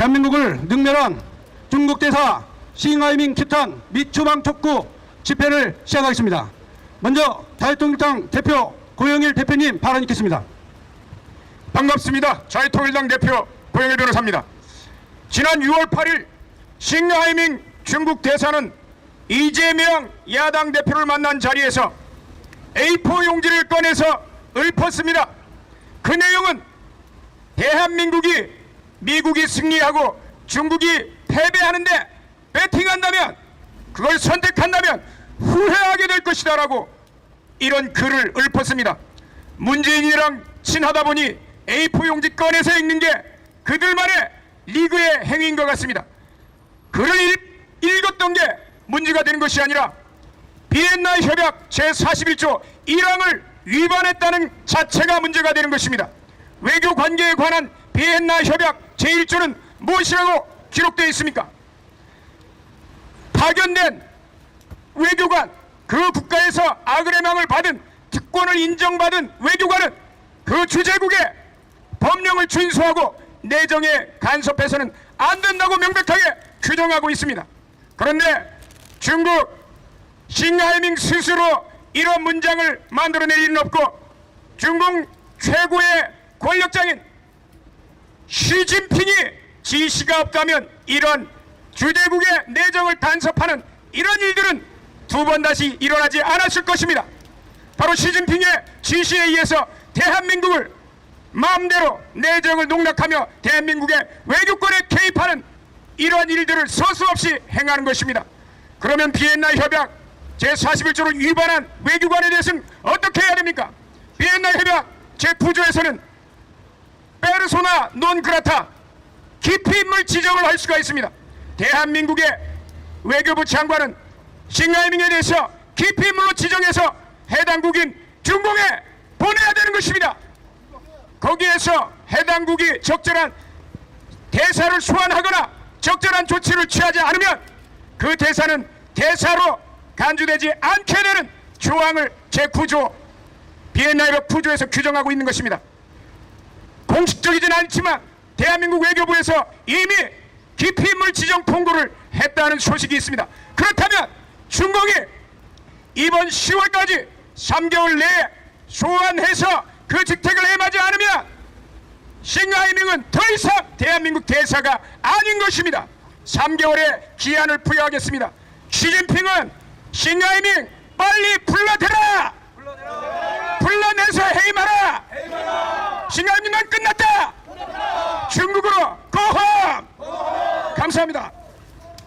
대한민국을 능멸한 중국 대사 싱하이밍 키탄 미추망 촉구 집회를 시작하겠습니다. 먼저 자유통일당 대표 고영일 대표님 발언 있겠습니다. 반갑습니다. 자유통일당 대표 고영일 변호사입니다. 지난 6월 8일 싱하이밍 중국 대사는 이재명 야당 대표를 만난 자리에서 A4 용지를 꺼내서 읊었습니다. 그 내용은 대한민국이 미국이 승리하고 중국이 패배하는데 배팅한다면 그걸 선택한다면 후회하게 될 것이다 라고 이런 글을 읊었습니다. 문재인이랑 친하다 보니 A4 용지 꺼내서 읽는 게 그들만의 리그의 행위인 것 같습니다. 글을 읽, 읽었던 게 문제가 되는 것이 아니라 비엔나 협약 제41조 1항을 위반했다는 자체가 문제가 되는 것입니다. 외교 관계에 관한 비엔나 협약 제1조는 무엇이라고 기록되어 있습니까? 파견된 외교관 그 국가에서 아그레망을 받은 특권을 인정받은 외교관은 그 주재국의 법령을 준수하고 내정에 간섭해서는 안 된다고 명백하게 규정하고 있습니다. 그런데 중국 싱하이밍 스스로 이런 문장을 만들어낼 일은 없고 중국 최고의 권력자인 시진핑이 지시가 없다면 이런 주재국의 내정을 간섭하는 이런 일들은 두 번 다시 일어나지 않았을 것입니다. 바로 시진핑의 지시에 의해서 대한민국을 마음대로 내정을 농락하며 대한민국의 외교권에 개입하는 이러한 일들을 서슴없이 행하는 것입니다. 그러면 비엔나 협약 제41조를 위반한 외교관에 대해서는 어떻게 해야 됩니까? 비엔나 협약 제9조에서는 페르소나 논 그라타 기피 인물 지정을 할 수가 있습니다. 대한민국의 외교부 장관은 싱하이밍에 대해서 기피 인물로 지정해서 해당국인 중공에 보내야 되는 것입니다. 거기에서 해당국이 적절한 대사를 소환하거나 적절한 조치를 취하지 않으면 그 대사는 대사로 간주되지 않게 되는 조항을 제9조 비엔나 협약 9조에서 규정하고 있는 것입니다. 공식적이진 않지만 대한민국 외교부에서 이미 기피인물 지정 통보를 했다는 소식이 있습니다. 그렇다면 중공이 이번 10월까지 3개월 내에 소환해서 그 직책을 해마지 않으면 싱하이밍은 더 이상 대한민국 대사가 아닌 것입니다. 3개월의 기한을 부여하겠습니다. 시진핑은 싱하이밍 빨리 불러대라! 불러내서 싱하이밍은 끝났다! 중국으로 고함! 감사합니다.